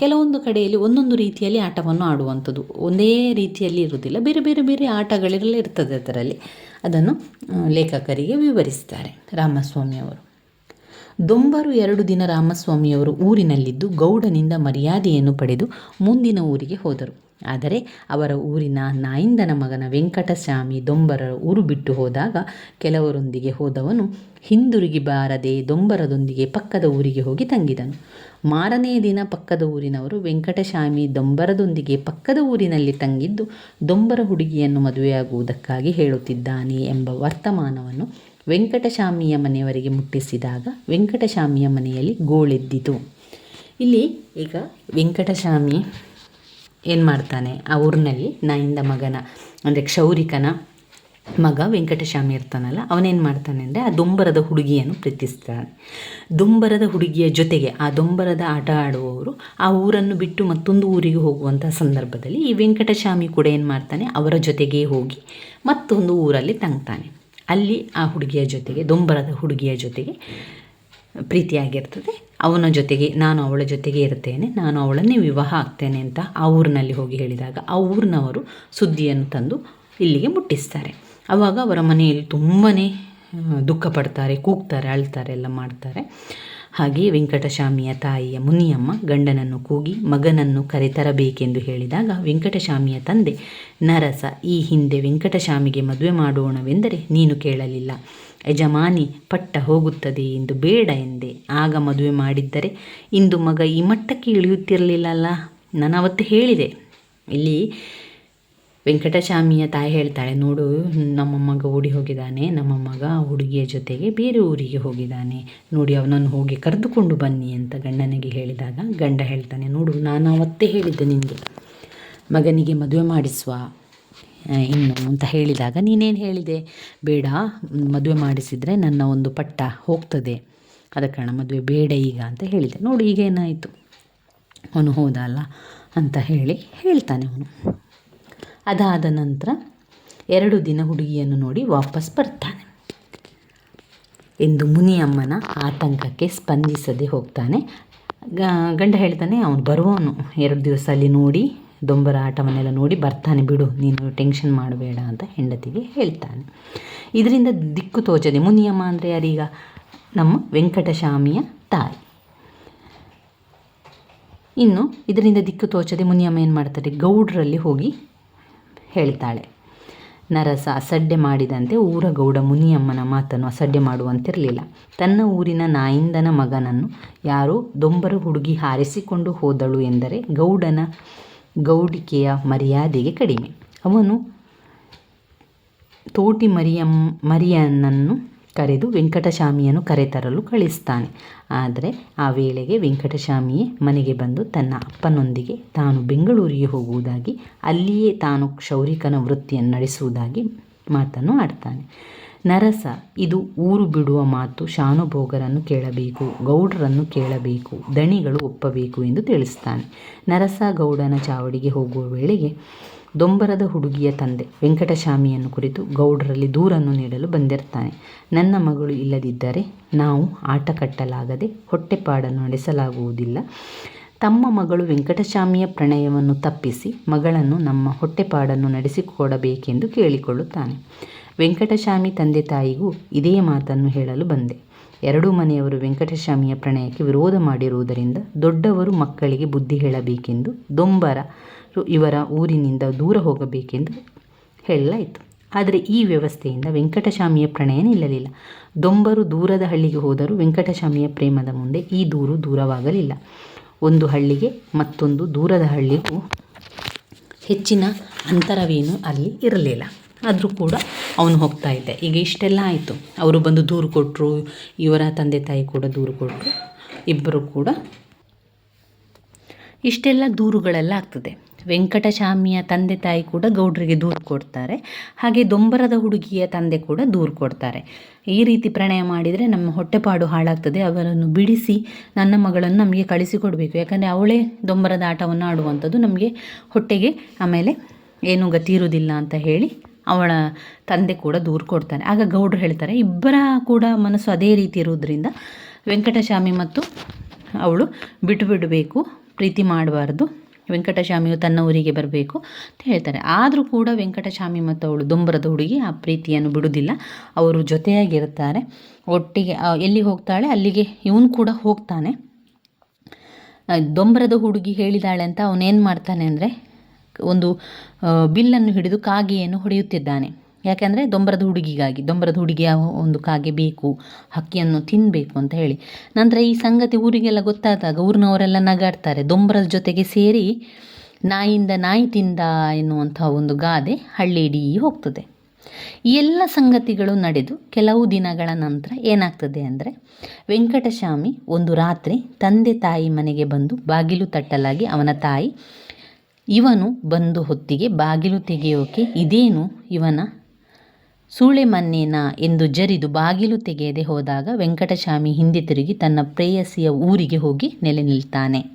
ಕೆಲವೊಂದು ಕಡೆಯಲ್ಲಿ ಒಂದೊಂದು ರೀತಿಯಲ್ಲಿ ಆಟವನ್ನು ಆಡುವಂಥದ್ದು. ಒಂದೇ ರೀತಿಯಲ್ಲಿ ಇರುವುದಿಲ್ಲ. ಬೇರೆ ಬೇರೆ ಬೇರೆ ಆಟಗಳೆಲ್ಲ ಇರ್ತದೆ ಅದರಲ್ಲಿ. ಅದನ್ನು ಲೇಖಕರಿಗೆ ವಿವರಿಸ್ತಾರೆ ರಾಮಸ್ವಾಮಿಯವರು. ದೊಂಬರು ಎರಡು ದಿನ ರಾಮಸ್ವಾಮಿಯವರು ಊರಿನಲ್ಲಿದ್ದು ಗೌಡನಿಂದ ಮರ್ಯಾದೆಯನ್ನು ಪಡೆದು ಮುಂದಿನ ಊರಿಗೆ ಹೋದರು. ಆದರೆ ಅವರ ಊರಿನ ನಾಯಿಂದನ ಮಗನ ವೆಂಕಟಸ್ವಾಮಿ ದೊಂಬರ ಊರು ಬಿಟ್ಟು ಹೋದಾಗ ಕೆಲವರೊಂದಿಗೆ ಹೋದವನು ಹಿಂದಿರುಗಿ ಬಾರದೆ ದೊಂಬರದೊಂದಿಗೆ ಪಕ್ಕದ ಊರಿಗೆ ಹೋಗಿ ತಂಗಿದನು. ಮಾರನೇ ದಿನ ಪಕ್ಕದ ಊರಿನವರು ವೆಂಕಟಸ್ವಾಮಿ ದೊಂಬರದೊಂದಿಗೆ ಪಕ್ಕದ ಊರಿನಲ್ಲಿ ತಂಗಿದ್ದು ದೊಂಬರ ಹುಡುಗಿಯನ್ನು ಮದುವೆಯಾಗುವುದಕ್ಕಾಗಿ ಹೇಳುತ್ತಿದ್ದಾನೆ ಎಂಬ ವರ್ತಮಾನವನ್ನು ವೆಂಕಟಸ್ವಾಮಿಯ ಮನೆಯವರಿಗೆ ಮುಟ್ಟಿಸಿದಾಗ ವೆಂಕಟಶಾಮಿಯ ಮನೆಯಲ್ಲಿ ಗೋಳೆದ್ದಿತು. ಇಲ್ಲಿ ಈಗ ವೆಂಕಟಶಾಮಿ ಏನು ಮಾಡ್ತಾನೆ? ಆ ಊರಿನಲ್ಲಿ ನಾಯಿಂದ ಮಗನ, ಅಂದರೆ ಕ್ಷೌರಿಕನ ಮಗ ವೆಂಕಟಸ್ವಾಮಿ ಇರ್ತಾನಲ್ಲ, ಅವನೇನು ಮಾಡ್ತಾನೆ ಅಂದರೆ ಆ ದೊಂಬರದ ಹುಡುಗಿಯನ್ನು ಪ್ರೀತಿಸ್ತಾನೆ. ದೊಂಬರದ ಹುಡುಗಿಯ ಜೊತೆಗೆ ಆ ದೊಂಬರದ ಆಟ ಆಡುವವರು ಆ ಊರನ್ನು ಬಿಟ್ಟು ಮತ್ತೊಂದು ಊರಿಗೆ ಹೋಗುವಂಥ ಸಂದರ್ಭದಲ್ಲಿ ಈ ವೆಂಕಟಶಾಮಿ ಕೂಡ ಏನು ಮಾಡ್ತಾನೆ? ಅವರ ಜೊತೆಗೇ ಹೋಗಿ ಮತ್ತೊಂದು ಊರಲ್ಲಿ ತಂಗ್ತಾನೆ. ಅಲ್ಲಿ ಆ ಹುಡುಗಿಯ ಜೊತೆಗೆ, ದೊಂಬರದ ಹುಡುಗಿಯ ಜೊತೆಗೆ ಪ್ರೀತಿಯಾಗಿರ್ತದೆ. ಅವನ ಜೊತೆಗೆ, ನಾನು ಅವಳ ಜೊತೆಗೆ ಇರ್ತೇನೆ, ನಾನು ಅವಳನ್ನೇ ವಿವಾಹ ಆಗ್ತೇನೆ ಅಂತ ಆ ಊರಿನಲ್ಲಿ ಹೋಗಿ ಹೇಳಿದಾಗ ಆ ಊರಿನವರು ಸುದ್ದಿಯನ್ನು ತಂದು ಇಲ್ಲಿಗೆ ಮುಟ್ಟಿಸ್ತಾರೆ. ಆವಾಗ ಅವರ ಮನೆಯಲ್ಲಿ ತುಂಬಾ ದುಃಖ ಪಡ್ತಾರೆ ಕೂಗ್ತಾರೆ, ಅಳ್ತಾರೆ, ಎಲ್ಲ ಮಾಡ್ತಾರೆ. ಹಾಗೆ ವೆಂಕಟಸ್ವಾಮಿಯ ತಾಯಿಯ ಮುನಿಯಮ್ಮ ಗಂಡನನ್ನು ಕೂಗಿ ಮಗನನ್ನು ಕರೆತರಬೇಕೆಂದು ಹೇಳಿದಾಗ ವೆಂಕಟಸ್ವಾಮಿಯ ತಂದೆ, ನರಸ, ಈ ಹಿಂದೆ ವೆಂಕಟಸ್ವಾಮಿಗೆ ಮದುವೆ ಮಾಡೋಣವೆಂದರೆ ನೀನು ಕೇಳಲಿಲ್ಲ. ಯಜಮಾನಿ, ಪಟ್ಟ ಹೋಗುತ್ತದೆ ಎಂದು ಬೇಡ ಎಂದೆ. ಆಗ ಮದುವೆ ಮಾಡಿದ್ದರೆ ಇಂದು ಮಗ ಈ ಮಟ್ಟಕ್ಕೆ ಇಳಿಯುತ್ತಿರಲಿಲ್ಲಲ್ಲ. ನಾನು ಅವತ್ತು ಹೇಳಿದೆ. ಇಲ್ಲಿ ವೆಂಕಟಸ್ವಾಮಿಯ ತಾಯಿ ಹೇಳ್ತಾಳೆ, ನೋಡು, ನಮ್ಮ ಮಗ ಓಡಿ ಹೋಗಿದ್ದಾನೆ, ನಮ್ಮ ಮಗ ಹುಡುಗಿಯ ಜೊತೆಗೆ ಬೇರೆ ಊರಿಗೆ ಹೋಗಿದ್ದಾನೆ. ನೋಡಿ, ಅವನನ್ನು ಹೋಗಿ ಕರೆದುಕೊಂಡು ಬನ್ನಿ ಅಂತ ಗಂಡನಿಗೆ ಹೇಳಿದಾಗ ಗಂಡ ಹೇಳ್ತಾನೆ, ನೋಡು, ನಾನು ಅವತ್ತೇ ಹೇಳಿದ್ದೆ ನಿನಗೆ. ಮಗನಿಗೆ ಮದುವೆ ಮಾಡಿಸುವ ಇನ್ನು ಅಂತ ಹೇಳಿದಾಗ ನೀನೇನು ಹೇಳಿದೆ? ಬೇಡ, ಮದುವೆ ಮಾಡಿಸಿದರೆ ನನ್ನ ಒಂದು ಪಟ್ಟ ಹೋಗ್ತದೆ. ಆದ ಕಾರಣ ಮದುವೆ ಬೇಡ ಈಗ ಅಂತ ಹೇಳಿದೆ. ನೋಡು ಈಗೇನಾಯಿತು ಅವನು, ಹೋದ ಅಲ್ಲ? ಅಂತ ಹೇಳಿ ಹೇಳ್ತಾನೆ ಅವನು. ಅದಾದ ನಂತರ ಎರಡು ದಿನ ಹುಡುಗಿಯನ್ನು ನೋಡಿ ವಾಪಸ್ ಬರ್ತಾನೆ. ಎಂದು ಮುನಿಯಮ್ಮನ ಆತಂಕಕ್ಕೆ ಸ್ಪಂದಿಸದೆ ಹೋಗ್ತಾನೆ. ಗಂಡ ಹೇಳ್ತಾನೆ, ಅವನು ಬರುವವನು. ಎರಡು ದಿವಸ ಅಲ್ಲಿ ನೋಡಿ ದೊಂಬರ ಆಟವನ್ನೆಲ್ಲ ನೋಡಿ ಬರ್ತಾನೆ ಬಿಡು. ನೀನು ಟೆನ್ಷನ್ ಮಾಡಬೇಡ ಅಂತ ಹೆಂಡತಿಗೆ ಹೇಳ್ತಾನೆ. ಇದರಿಂದ ದಿಕ್ಕು ತೋಚದೆ ಮುನಿಯಮ್ಮ ಅಂದರೆ ಯಾರೀಗ? ನಮ್ಮ ವೆಂಕಟಸ್ವಾಮಿಯ ತಾಯಿ. ಇನ್ನು ಇದರಿಂದ ದಿಕ್ಕು ತೋಚದೆ ಮುನಿಯಮ್ಮ ಏನು ಮಾಡ್ತಾರೆ? ಗೌಡ್ರಲ್ಲಿ ಹೋಗಿ ಹೇಳ್ತಾಳೆ. ನರಸ ಅಸಡ್ಡೆ ಮಾಡಿದಂತೆ ಊರಗೌಡ ಮುನಿಯಮ್ಮನ ಮಾತನ್ನು ಅಸಡ್ಡೆ ಮಾಡುವಂತಿರಲಿಲ್ಲ. ತನ್ನ ಊರಿನ ನಾಯಿಂದನ ಮಗನನ್ನು ಯಾರೋ ದೊಂಬರ ಹುಡುಗಿ ಹಾರಿಸಿಕೊಂಡು ಹೋದಳು ಎಂದರೆ ಗೌಡನ ಗೌಡಿಕೆಯ ಮರ್ಯಾದೆಗೆ ಕಡಿಮೆ. ಅವನು ತೋಟಿ ಮರಿಯಂ, ಮರಿಯನನ್ನು ಕರೆದು ವೆಂಕಟಸ್ವಾಮಿಯನ್ನು ಕರೆತರಲು ಕಳಿಸ್ತಾನೆ. ಆದರೆ ಆ ವೇಳೆಗೆ ವೆಂಕಟಸ್ವಾಮಿಯೇ ಮನೆಗೆ ಬಂದು ತನ್ನ ಅಪ್ಪನೊಂದಿಗೆ ತಾನು ಬೆಂಗಳೂರಿಗೆ ಹೋಗುವುದಾಗಿ, ಅಲ್ಲಿಯೇ ತಾನು ಕ್ಷೌರಿಕನ ವೃತ್ತಿಯನ್ನು ನಡೆಸುವುದಾಗಿ ಮಾತನ್ನು ಆಡ್ತಾನೆ. ನರಸ, ಇದು ಊರು ಬಿಡುವ ಮಾತು ಶಾನುಭೋಗರನ್ನು ಕೇಳಬೇಕು, ಗೌಡರನ್ನು ಕೇಳಬೇಕು, ದಣಿಗಳು ಒಪ್ಪಬೇಕು ಎಂದು ತಿಳಿಸ್ತಾನೆ. ನರಸ ಗೌಡನ ಚಾವಡಿಗೆ ಹೋಗುವ ವೇಳೆಗೆ ದೊಂಬರದ ಹುಡುಗಿಯ ತಂದೆ ವೆಂಕಟಶಾಮಿಯನ್ನು ಕುರಿತು ಗೌಡರಲ್ಲಿ ದೂರನ್ನು ನೀಡಲು ಬಂದಿರ್ತಾನೆ. ನನ್ನ ಮಗಳು ಇಲ್ಲದಿದ್ದರೆ ನಾವು ಆಟ ಕಟ್ಟಲಾಗದೆ ಹೊಟ್ಟೆಪಾಡನ್ನು ನಡೆಸಲಾಗುವುದಿಲ್ಲ. ತಮ್ಮ ಮಗಳು ವೆಂಕಟಶಾಮಿಯ ಪ್ರಣಯವನ್ನು ತಪ್ಪಿಸಿ ಮಗಳನ್ನು ನಮ್ಮ ಹೊಟ್ಟೆಪಾಡನ್ನು ನಡೆಸಿಕೊಡಬೇಕೆಂದು ಕೇಳಿಕೊಳ್ಳುತ್ತಾನೆ. ವೆಂಕಟಶಾಮಿ ತಂದೆ ತಾಯಿಗೂ ಇದೇ ಮಾತನ್ನು ಹೇಳಲು ಬಂದೆ. ಎರಡೂ ಮನೆಯವರು ವೆಂಕಟಶಾಮಿಯ ಪ್ರಣಯಕ್ಕೆ ವಿರೋಧ ಮಾಡಿರುವುದರಿಂದ ದೊಡ್ಡವರು ಮಕ್ಕಳಿಗೆ ಬುದ್ಧಿ ಹೇಳಬೇಕೆಂದು ದೊಂಬರ ಇವರ ಊರಿನಿಂದ ದೂರ ಹೋಗಬೇಕೆಂದು ಹೇಳಲಾಯಿತು. ಆದರೆ ಈ ವ್ಯವಸ್ಥೆಯಿಂದ ವೆಂಕಟಸ್ವಾಮಿಯ ಪ್ರಣಯ ನಿಲ್ಲಲಿಲ್ಲ. ದೊಂಬರು ದೂರದ ಹಳ್ಳಿಗೆ ಹೋದರೂ ವೆಂಕಟಸ್ವಾಮಿಯ ಪ್ರೇಮದ ಮುಂದೆ ಈ ದೂರು ದೂರವಾಗಲಿಲ್ಲ. ಒಂದು ಹಳ್ಳಿಗೆ ಮತ್ತೊಂದು ದೂರದ ಹಳ್ಳಿಗೂ ಹೆಚ್ಚಿನ ಅಂತರವೇನು ಅಲ್ಲಿ ಇರಲಿಲ್ಲ. ಆದರೂ ಕೂಡ ಅವನು ಹೋಗ್ತಾ ಇದ್ದ. ಈಗ ಇಷ್ಟೆಲ್ಲ ಆಯಿತು. ಅವರು ಬಂದು ದೂರು ಕೊಟ್ಟರು, ಇವರ ತಂದೆ ತಾಯಿ ಕೂಡ ದೂರು ಕೊಟ್ಟರು, ಇಬ್ಬರು ಕೂಡ ಇಷ್ಟೆಲ್ಲ ದೂರುಗಳೆಲ್ಲ ಆಗ್ತದೆ. ವೆಂಕಟಸ್ವಾಮಿಯ ತಂದೆ ತಾಯಿ ಕೂಡ ಗೌಡ್ರಿಗೆ ದೂರು ಕೊಡ್ತಾರೆ. ಹಾಗೆ ದೊಂಬರದ ಹುಡುಗಿಯ ತಂದೆ ಕೂಡ ದೂರು ಕೊಡ್ತಾರೆ. ಈ ರೀತಿ ಪ್ರಣಯ ಮಾಡಿದರೆ ನಮ್ಮ ಹೊಟ್ಟೆಪಾಡು ಹಾಳಾಗ್ತದೆ. ಅವರನ್ನು ಬಿಡಿಸಿ ನನ್ನ ಮಗಳನ್ನು ನಮಗೆ ಕಳಿಸಿಕೊಡಬೇಕು. ಯಾಕಂದರೆ ಅವಳೇ ದೊಂಬರದ ಆಟವನ್ನು ಆಡುವಂಥದ್ದು. ನಮಗೆ ಹೊಟ್ಟೆಗೆ ಆಮೇಲೆ ಏನೂ ಗತಿ ಇರುವುದಿಲ್ಲ ಅಂತ ಹೇಳಿ ಅವಳ ತಂದೆ ಕೂಡ ದೂರು ಕೊಡ್ತಾನೆ ಆಗ ಗೌಡ್ರು ಹೇಳ್ತಾರೆ, ಇಬ್ಬರ ಕೂಡ ಮನಸ್ಸು ಅದೇ ರೀತಿ ಇರುವುದರಿಂದ ವೆಂಕಟಶಾಮಿ ಮತ್ತು ಅವಳು ಬಿಟ್ಟು ಬಿಡಬೇಕು. ಪ್ರೀತಿ ಮಾಡಬಾರ್ದು. ವೆಂಕಟಸ್ವಾಮಿಯು ತನ್ನ ಊರಿಗೆ ಬರಬೇಕು ಅಂತ ಹೇಳ್ತಾರೆ. ಆದರೂ ಕೂಡ ವೆಂಕಟಸ್ವಾಮಿ ಮತ್ತು ಅವಳು ದೊಂಬರದ ಹುಡುಗಿ, ಆ ಪ್ರೀತಿಯನ್ನು ಬಿಡುವುದಿಲ್ಲ. ಅವರು ಜೊತೆಯಾಗಿರ್ತಾರೆ ಒಟ್ಟಿಗೆ ಎಲ್ಲಿ ಹೋಗ್ತಾಳೆ? ಅಲ್ಲಿಗೆ ಇವನು ಕೂಡ ಹೋಗ್ತಾನೆ. ದೊಂಬರದ ಹುಡುಗಿ ಹೇಳಿದಾಳೆ ಅಂತ ಅವನೇನು ಮಾಡ್ತಾನೆ ಅಂದರೆ, ಒಂದು ಬಿಲ್ಲನ್ನು ಹಿಡಿದು ಕಾಗೆಯನ್ನು ಹೊಡೆಯುತ್ತಿದ್ದಾನೆ. ಯಾಕೆಂದರೆ ದೊಂಬರದ ಹುಡುಗಿಗಾಗಿ, ದೊಂಬರದ ಹುಡುಗಿಯ ಒಂದು ಕಾಗೆ ಬೇಕು, ಹಕ್ಕಿಯನ್ನು ತಿನ್ನಬೇಕು ಅಂತ ಹೇಳಿ. ನಂತರ ಈ ಸಂಗತಿ ಊರಿಗೆಲ್ಲ ಗೊತ್ತಾದಾಗ ಊರಿನವರೆಲ್ಲ ನಗಾಡ್ತಾರೆ. ದೊಂಬರದ ಜೊತೆಗೆ ಸೇರಿ ನಾಯಿಯಿಂದ ನಾಯಿ ತಿಂದ ಎನ್ನುವಂಥ ಒಂದು ಗಾದೆ ಹಳ್ಳಿ ಇಡೀ ಹೋಗ್ತದೆ. ಈ ಎಲ್ಲ ಸಂಗತಿಗಳು ನಡೆದು ಕೆಲವು ದಿನಗಳ ನಂತರ ಏನಾಗ್ತದೆ ಅಂದರೆ ವೆಂಕಟಸ್ವಾಮಿ ಒಂದು ರಾತ್ರಿ ತಂದೆ ತಾಯಿ ಮನೆಗೆ ಬಂದು ಬಾಗಿಲು ತಟ್ಟಲಾಗಿ ಅವನ ತಾಯಿ, ಇವನು ಬಂದು ಹೊತ್ತಿಗೆ ಬಾಗಿಲು ತೆಗೆಯೋಕೆ ಇದೇನು ಇವನ ಸೂಳೆ ಮನ್ನೇನಾ ಎಂದು ಜರಿದು ಬಾಗಿಲು ತೆಗೆಯದೆ ಹೋದಾಗ ವೆಂಕಟಸ್ವಾಮಿ ಹಿಂದೆ ತಿರುಗಿ ತನ್ನ ಪ್ರೇಯಸಿಯ ಊರಿಗೆ ಹೋಗಿ ನೆಲೆ ನಿಲ್ತಾನೆ.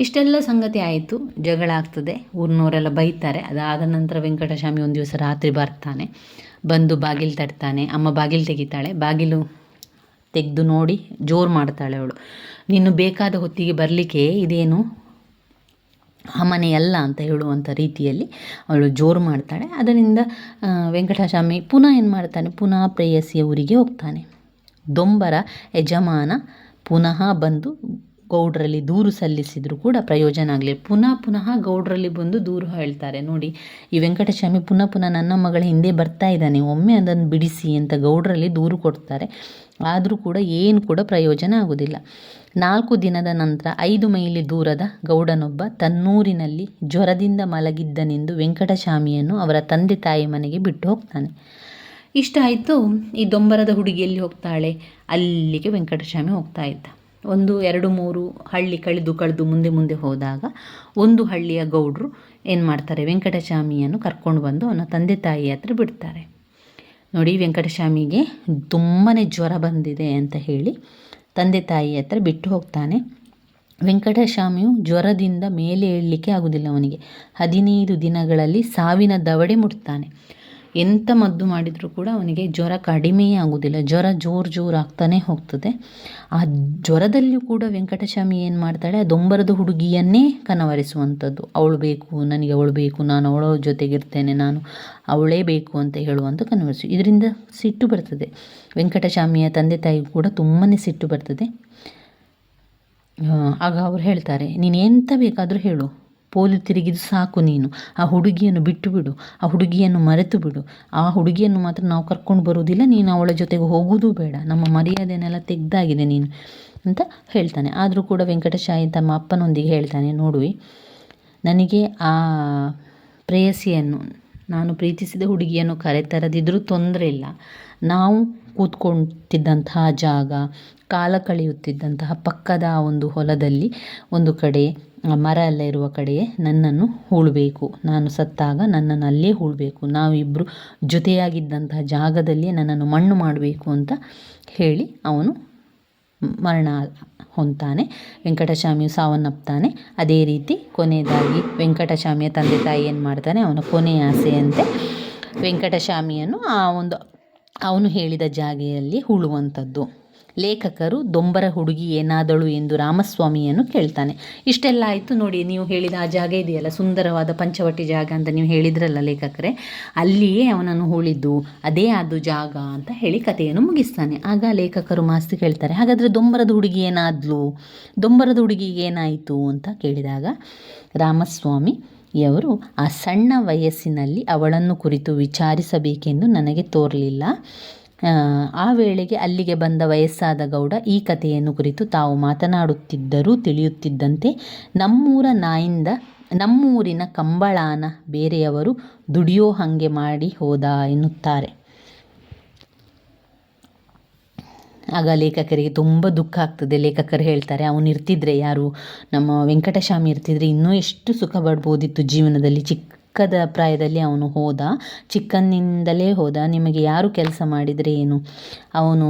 ಇಷ್ಟೆಲ್ಲ ಸಂಗತಿ ಆಯಿತು. ಜಗಳ ಆಗ್ತದೆ. ಊರಿನವರೆಲ್ಲ ಬೈತಾರೆ. ಅದಾದ ನಂತರ ವೆಂಕಟಸ್ವಾಮಿ ಒಂದು ದಿವಸ ರಾತ್ರಿ ಬರ್ತಾನೆ. ಬಂದು ಬಾಗಿಲು ತಟ್ತಾನೆ. ಅಮ್ಮ ಬಾಗಿಲು ತೆಗಿತಾಳೆ. ಬಾಗಿಲು ತೆಗೆದು ನೋಡಿ ಜೋರು ಮಾಡ್ತಾಳೆ ಅವಳು. ನೀನು ಬೇಕಾದ ಹೊತ್ತಿಗೆ ಬರಲಿಕ್ಕೆ ಇದೇನು? ಮನೆಯಲ್ಲ ಅಂತ ಹೇಳುವಂಥ ರೀತಿಯಲ್ಲಿ ಅವಳು ಜೋರು ಮಾಡ್ತಾಳೆ. ಅದರಿಂದ ವೆಂಕಟಸ್ವಾಮಿ ಪುನಃ ಏನು ಮಾಡ್ತಾನೆ? ಪುನಃ ಪ್ರೇಯಸಿಯ ಊರಿಗೆ ಹೋಗ್ತಾನೆ. ದೊಂಬರ ಯಜಮಾನ ಪುನಃ ಬಂದು ಗೌಡ್ರಲ್ಲಿ ದೂರು ಸಲ್ಲಿಸಿದರೂ ಕೂಡ ಪ್ರಯೋಜನ ಆಗಲಿ, ಪುನಃ ಪುನಃ ಗೌಡ್ರಲ್ಲಿ ಬಂದು ದೂರು ಹೇಳ್ತಾರೆ. ನೋಡಿ, ಈ ವೆಂಕಟಸ್ವಾಮಿ ಪುನಃ ಪುನಃ ನನ್ನ ಮಗಳ ಹಿಂದೆ ಬರ್ತಾ ಇದ್ದಾನೆ, ಒಮ್ಮೆ ಅದನ್ನು ಬಿಡಿಸಿ ಅಂತ ಗೌಡ್ರಲ್ಲಿ ದೂರು ಕೊಡ್ತಾರೆ. ಆದರೂ ಕೂಡ ಏನು ಕೂಡ ಪ್ರಯೋಜನ ಆಗೋದಿಲ್ಲ. ನಾಲ್ಕು ದಿನದ ನಂತರ ಐದು ಮೈಲಿ ದೂರದ ಗೌಡನೊಬ್ಬ ತನ್ನೂರಿನಲ್ಲಿ ಜ್ವರದಿಂದ ಮಲಗಿದ್ದನೆಂದು ವೆಂಕಟಸ್ವಾಮಿಯನ್ನು ಅವರ ತಂದೆ ತಾಯಿ ಮನೆಗೆ ಬಿಟ್ಟು ಹೋಗ್ತಾನೆ. ಇಷ್ಟ ಆಯಿತು ಈ ದೊಂಬರದ ಹುಡುಗಿಯಲ್ಲಿ ಹೋಗ್ತಾಳೆ. ಅಲ್ಲಿಗೆ ವೆಂಕಟಸ್ವಾಮಿ ಹೋಗ್ತಾ ಇದ್ದ. ಒಂದು, ಎರಡು, ಮೂರು ಹಳ್ಳಿ ಕಳೆದು ಕಳೆದು ಮುಂದೆ ಮುಂದೆ ಹೋದಾಗ ಒಂದು ಹಳ್ಳಿಯ ಗೌಡರು ಏನು ಮಾಡ್ತಾರೆ? ವೆಂಕಟಸ್ವಾಮಿಯನ್ನು ಕರ್ಕೊಂಡು ಬಂದು ಅವನ ತಂದೆ ತಾಯಿ ಹತ್ರ ಬಿಡ್ತಾರೆ. ನೋಡಿ, ವೆಂಕಟಸ್ವಾಮಿಗೆ ತುಂಬಾ ಜ್ವರ ಬಂದಿದೆ ಅಂತ ಹೇಳಿ ತಂದೆ ತಾಯಿ ಹತ್ರ ಬಿಟ್ಟು ಹೋಗ್ತಾನೆ. ವೆಂಕಟಸ್ವಾಮಿಯು ಜ್ವರದಿಂದ ಮೇಲೆ ಏಳಲಿಕ್ಕೆ ಆಗುವುದಿಲ್ಲ ಅವನಿಗೆ. ಹದಿನೈದು ದಿನಗಳಲ್ಲಿ ಸಾವಿನ ದವಡೆ ಮುಟ್ತಾನೆ. ಎಂಥ ಮದ್ದು ಮಾಡಿದರೂ ಕೂಡ ಅವನಿಗೆ ಜ್ವರ ಕಡಿಮೆಯೇ ಆಗುವುದಿಲ್ಲ ಜ್ವರ ಜೋರು ಜೋರು ಆಗ್ತಾನೆ ಹೋಗ್ತದೆ. ಆ ಜ್ವರದಲ್ಲಿಯೂ ಕೂಡ ವೆಂಕಟಸ್ವಾಮಿ ಏನು ಮಾಡ್ತಾಳೆ? ಆ ದೊಂಬರದ ಹುಡುಗಿಯನ್ನೇ ಕನವರಿಸುವಂಥದ್ದು. ಅವಳು ಬೇಕು, ನನಗೆ ಅವಳು ಬೇಕು, ನಾನು ಅವಳ ಜೊತೆಗಿರ್ತೇನೆ, ನಾನು ಅವಳೇ ಬೇಕು ಅಂತ ಹೇಳುವಂಥ ಕನವರಿಸು. ಇದರಿಂದ ಸಿಟ್ಟು ಬರ್ತದೆ. ವೆಂಕಟಸ್ವಾಮಿಯ ತಂದೆ ತಾಯಿ ಕೂಡ ತುಂಬಾ ಸಿಟ್ಟು ಬರ್ತದೆ. ಆಗ ಅವ್ರು ಹೇಳ್ತಾರೆ, ನೀನು ಎಂಥ ಬೇಕಾದರೂ ಹೇಳು. ಪೋಲಿ ತಿರುಗಿದು ಸಾಕು ನೀನು. ಆ ಹುಡುಗಿಯನ್ನು ಬಿಟ್ಟು ಬಿಡು ಆ ಹುಡುಗಿಯನ್ನು ಮರೆತು ಬಿಡು ಆ ಹುಡುಗಿಯನ್ನು ಮಾತ್ರ ನಾವು ಕರ್ಕೊಂಡು ಬರುವುದಿಲ್ಲ, ನೀನು ಅವಳ ಜೊತೆಗೆ ಹೋಗುವುದೂ ಬೇಡ. ನಮ್ಮ ಮರ್ಯಾದೆನೆಲ್ಲ ತೆಗ್ದಾಗಿದೆ ನೀನು ಅಂತ ಹೇಳ್ತಾನೆ. ಆದರೂ ಕೂಡ ವೆಂಕಟಶಾಹಿ ತಮ್ಮ ಅಪ್ಪನೊಂದಿಗೆ ಹೇಳ್ತಾನೆ ನೋಡುವಿ ನನಗೆ ಆ ಪ್ರೇಯಸಿಯನ್ನು, ನಾನು ಪ್ರೀತಿಸಿದ ಹುಡುಗಿಯನ್ನು ಕರೆತರದಿದ್ದರೂ ತೊಂದರೆ ಇಲ್ಲ. ನಾವು ಕೂತ್ಕೊಳ್ತಿದ್ದಂತಹ ಜಾಗ, ಕಾಲ ಕಳೆಯುತ್ತಿದ್ದಂತಹ ಪಕ್ಕದ ಒಂದು ಹೊಲದಲ್ಲಿ ಒಂದು ಕಡೆ ಮರ ಎಲ್ಲ ಇರುವ ಕಡೆಯೇ ನನ್ನನ್ನು ಹೂಳಬೇಕು. ನಾನು ಸತ್ತಾಗ ನನ್ನನ್ನು ಅಲ್ಲೇ ಹೂಳಬೇಕು. ನಾವಿಬ್ಬರು ಜೊತೆಯಾಗಿದ್ದಂತಹ ಜಾಗದಲ್ಲಿಯೇ ನನ್ನನ್ನು ಮಣ್ಣು ಮಾಡಬೇಕು ಅಂತ ಹೇಳಿ ಅವನು ಮರಣ ಹೊಂತಾನೆ ವೆಂಕಟಸ್ವಾಮಿಯು ಸಾವನ್ನಪ್ತಾನೆ. ಅದೇ ರೀತಿ ಕೊನೆಯದಾಗಿ ವೆಂಕಟಸ್ವಾಮಿಯ ತಂದೆ ತಾಯಿ ಏನು ಮಾಡ್ತಾನೆ? ಅವನ ಕೊನೆಯ ಆಸೆಯಂತೆ ವೆಂಕಟಸ್ವಾಮಿಯನ್ನು ಆ ಒಂದು ಅವನು ಹೇಳಿದ ಜಾಗೆಯಲ್ಲಿ ಹೂಳುವಂಥದ್ದು. ಲೇಖಕರು ದೊಂಬರ ಹುಡುಗಿ ಏನಾದಳು ಎಂದು ರಾಮಸ್ವಾಮಿಯನ್ನು ಕೇಳ್ತಾನೆ. ಇಷ್ಟೆಲ್ಲ ಆಯಿತು ನೋಡಿ, ನೀವು ಹೇಳಿದ ಆ ಜಾಗ ಇದೆಯಲ್ಲ, ಸುಂದರವಾದ ಪಂಚವಟಿ ಜಾಗ ಅಂತ ನೀವು ಹೇಳಿದ್ರಲ್ಲ ಲೇಖಕರೇ, ಅಲ್ಲಿಯೇ ಅವನನ್ನು ಹೂಳಿದ್ದು, ಅದೇ ಅದು ಜಾಗ ಅಂತ ಹೇಳಿ ಕಥೆಯನ್ನು ಮುಗಿಸ್ತಾನೆ. ಆಗ ಲೇಖಕರು ಮಾಸ್ತಿ ಕೇಳ್ತಾರೆ, ಹಾಗಾದರೆ ದೊಂಬರದ ಹುಡುಗಿ ಏನಾದ್ಲು? ದೊಂಬರದ ಹುಡುಗಿಗೆ ಏನಾಯಿತು ಅಂತ ಕೇಳಿದಾಗ ರಾಮಸ್ವಾಮಿ ಯವರು ಆ ಸಣ್ಣ ವಯಸ್ಸಿನಲ್ಲಿ ಅವಳನ್ನು ಕುರಿತು ವಿಚಾರಿಸಬೇಕೆಂದು ನನಗೆ ತೋರಲಿಲ್ಲ. ಆ ವೇಳೆಗೆ ಅಲ್ಲಿಗೆ ಬಂದ ವಯಸ್ಸಾದ ಗೌಡ ಈ ಕಥೆಯನ್ನು ಕುರಿತು ತಾವು ಮಾತನಾಡುತ್ತಿದ್ದರೂ ತಿಳಿಯುತ್ತಿದ್ದಂತೆ ನಮ್ಮೂರ ನಾಯಿಂದ ನಮ್ಮೂರಿನ ಕಂಬಳಾನ ಬೇರೆಯವರು ದುಡಿಯೋ ಹಾಗೆ ಮಾಡಿ ಹೋದ ಎನ್ನುತ್ತಾರೆ. ಆಗ ಲೇಖಕರಿಗೆ ತುಂಬ ದುಃಖ ಆಗ್ತದೆ. ಲೇಖಕರು ಹೇಳ್ತಾರೆ, ಅವನು ಇರ್ತಿದ್ರೆ ಯಾರು? ನಮ್ಮ ವೆಂಕಟಸ್ವಾಮಿ ಇರ್ತಿದ್ರೆ ಇನ್ನೂ ಎಷ್ಟು ಸುಖ ಪಡ್ಬೋದಿತ್ತು ಜೀವನದಲ್ಲಿ ಚಿಕ್ಕ ಚಿಕ್ಕದ ಪ್ರಾಯದಲ್ಲಿ ಅವನು ಹೋದ. ಚಿಕ್ಕಂದಿನಿಂದಲೇ ಹೋದ. ನಿಮಗೆ ಯಾರು ಕೆಲಸ ಮಾಡಿದರೆ ಏನು? ಅವನು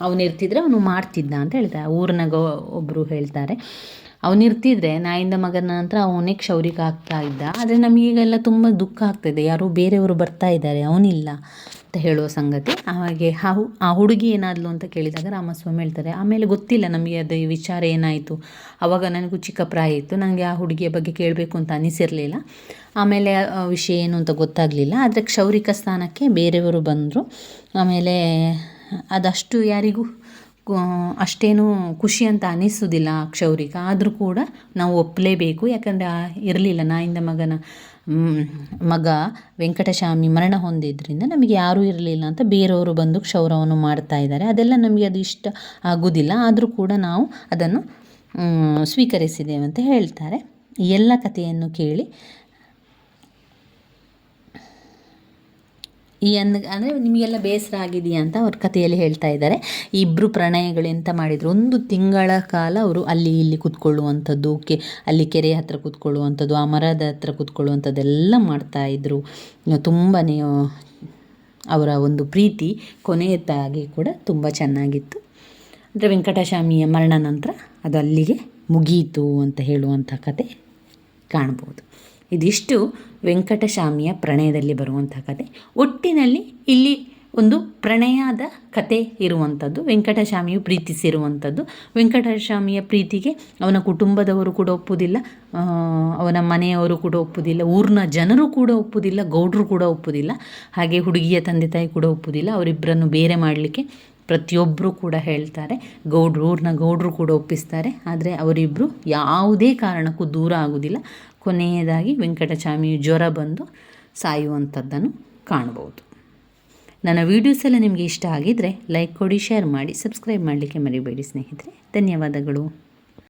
ಅವನಿರ್ತಿದ್ರೆ ಅವನು ಮಾಡ್ತಿದ್ದ ಅಂತ ಹೇಳ್ತಾರೆ. ಊರಿನಾಗ ಒಬ್ಬರು ಹೇಳ್ತಾರೆ. ಅವನಿರ್ತಿದ್ರೆ ನಾಯಿಂದ ಮಗನ ನಂತರ ಅವನೇ ಕ್ಷೌರಿಕ ಆಗ್ತಾ ಇದ್ದ. ಆದರೆ ನಮಗೀಗೆಲ್ಲ ತುಂಬ ದುಃಖ ಆಗ್ತಾಯಿದೆ ಯಾರೋ ಬೇರೆಯವರು ಬರ್ತಾ ಇದ್ದಾರೆ. ಅವನಿಲ್ಲ. ಹೇಳುವ ಸಂಗತಿ. ಹಾಗೆ ಆ ಹುಡುಗಿ ಏನಾದ್ಲು ಅಂತ ಕೇಳಿದಾಗ ರಾಮಸ್ವಾಮಿ ಹೇಳ್ತಾರೆ, ಆಮೇಲೆ ಗೊತ್ತಿಲ್ಲ ನಮಗೆ ಅದು ವಿಚಾರ ಏನಾಯಿತು. ಆವಾಗ ನನಗೂ ಚಿಕ್ಕ ಪ್ರಾಯ ಇತ್ತು. ನನಗೆ ಆ ಹುಡುಗಿಯ ಬಗ್ಗೆ ಕೇಳಬೇಕು ಅಂತ ಅನಿಸಿರಲಿಲ್ಲ. ಆಮೇಲೆ ವಿಷಯ ಏನು ಅಂತ ಗೊತ್ತಾಗಲಿಲ್ಲ. ಆದರೆ ಕ್ಷೌರಿಕ ಸ್ಥಾನಕ್ಕೆ ಬೇರೆಯವರು ಬಂದರು. ಆಮೇಲೆ ಅದಷ್ಟು ಯಾರಿಗೂ ಅಷ್ಟೇನು ಖುಷಿ ಅಂತ ಅನಿಸೋದಿಲ್ಲ ಕ್ಷೌರಿಕ ಆದರೂ ಕೂಡ ನಾವು ಒಪ್ಪಲೇಬೇಕು ಯಾಕಂದರೆ ಇರಲಿಲ್ಲ ನಾಯಿಂದ ಮಗನ ಮಗ ವೆಂಕಟಸ್ವಾಮಿ ಮರಣ ಹೊಂದಿದ್ದರಿಂದ ನಮಗೆ ಯಾರೂ ಇರಲಿಲ್ಲ ಅಂತ ಬೇರೆಯವರು ಬಂದು ಕ್ಷೌರವನ್ನು ಮಾಡ್ತಾ ಇದ್ದಾರೆ. ಅದೆಲ್ಲ ನಮಗೆ ಅದು ಇಷ್ಟ ಆಗೋದಿಲ್ಲ. ಆದರೂ ಕೂಡ ನಾವು ಅದನ್ನು ಸ್ವೀಕರಿಸಿದ್ದೇವೆ ಅಂತ ಹೇಳ್ತಾರೆ. ಎಲ್ಲ ಕಥೆಯನ್ನು ಕೇಳಿ ಈ ಅನ್ ಅಂದರೆ ನಿಮಗೆಲ್ಲ ಬೇಸರ ಆಗಿದೆಯಾ ಅಂತ ಅವ್ರ ಕಥೆಯಲ್ಲಿ ಹೇಳ್ತಾ ಇದ್ದಾರೆ. ಇಬ್ಬರು ಪ್ರಣಯಗಳು ಎಂತ ಮಾಡಿದರು? ಒಂದು ತಿಂಗಳ ಕಾಲ ಅವರು ಅಲ್ಲಿ ಇಲ್ಲಿ ಕೂತ್ಕೊಳ್ಳುವಂಥದ್ದು, ಕೆ, ಅಲ್ಲಿ ಕೆರೆ ಹತ್ರ ಕೂತ್ಕೊಳ್ಳುವಂಥದ್ದು, ಆ ಮರದ ಹತ್ರ ಕೂತ್ಕೊಳ್ಳುವಂಥದ್ದೆಲ್ಲ ಮಾಡ್ತಾಯಿದ್ರು ತುಂಬಾ ಅವರ ಒಂದು ಪ್ರೀತಿ ಕೊನೆಯದಾಗಿ ಕೂಡ ತುಂಬ ಚೆನ್ನಾಗಿತ್ತು. ಅಂದರೆ ವೆಂಕಟಸ್ವಾಮಿಯ ಮರಣ ನಂತರ ಅದು ಅಲ್ಲಿಗೆ ಮುಗೀತು ಅಂತ ಹೇಳುವಂಥ ಕತೆ ಕಾಣ್ಬೋದು. ಇದಿಷ್ಟು ವೆಂಕಟಶಾಮಿಯ ಪ್ರಣಯದಲ್ಲಿ ಬರುವಂಥ ಕತೆ. ಒಟ್ಟಿನಲ್ಲಿ ಇಲ್ಲಿ ಒಂದು ಪ್ರಣಯದ ಕತೆ ಇರುವಂಥದ್ದು, ವೆಂಕಟಸ್ವಾಮಿಯು ಪ್ರೀತಿಸಿರುವಂಥದ್ದು. ವೆಂಕಟಸ್ವಾಮಿಯ ಪ್ರೀತಿಗೆ ಅವನ ಕುಟುಂಬದವರು ಕೂಡ ಒಪ್ಪುವುದಿಲ್ಲ ಅವನ ಮನೆಯವರು ಕೂಡ ಒಪ್ಪುವುದಿಲ್ಲ ಊರಿನ ಜನರು ಕೂಡ ಒಪ್ಪುವುದಿಲ್ಲ ಗೌಡರು ಕೂಡ ಒಪ್ಪುವುದಿಲ್ಲ ಹಾಗೆ ಹುಡುಗಿಯ ತಂದೆ ತಾಯಿ ಕೂಡ ಒಪ್ಪುವುದಿಲ್ಲ ಅವರಿಬ್ಬರನ್ನು ಬೇರೆ ಮಾಡಲಿಕ್ಕೆ ಪ್ರತಿಯೊಬ್ಬರು ಕೂಡ ಹೇಳ್ತಾರೆ. ಗೌಡ್ರು, ಊರಿನ ಗೌಡರು ಕೂಡ ಒಪ್ಪಿಸ್ತಾರೆ, ಆದರೆ ಅವರಿಬ್ಬರು ಯಾವುದೇ ಕಾರಣಕ್ಕೂ ದೂರ ಆಗೋದಿಲ್ಲ. ಕೊನೆಯದಾಗಿ ವೆಂಕಟಚಾಮಿಯು ಜ್ವರ ಬಂದು ಸಾಯುವಂಥದ್ದನ್ನು ಕಾಣಬಹುದು. ನನ್ನ ವೀಡಿಯೋಸ್ ಎಲ್ಲ ನಿಮಗೆ ಇಷ್ಟ ಆಗಿದ್ದರೆ ಲೈಕ್ ಕೊಡಿ ಶೇರ್ ಮಾಡಿ ಸಬ್ಸ್ಕ್ರೈಬ್ ಮಾಡಲಿಕ್ಕೆ ಮರಿಬೇಡಿ ಸ್ನೇಹಿತರೆ. ಧನ್ಯವಾದಗಳು.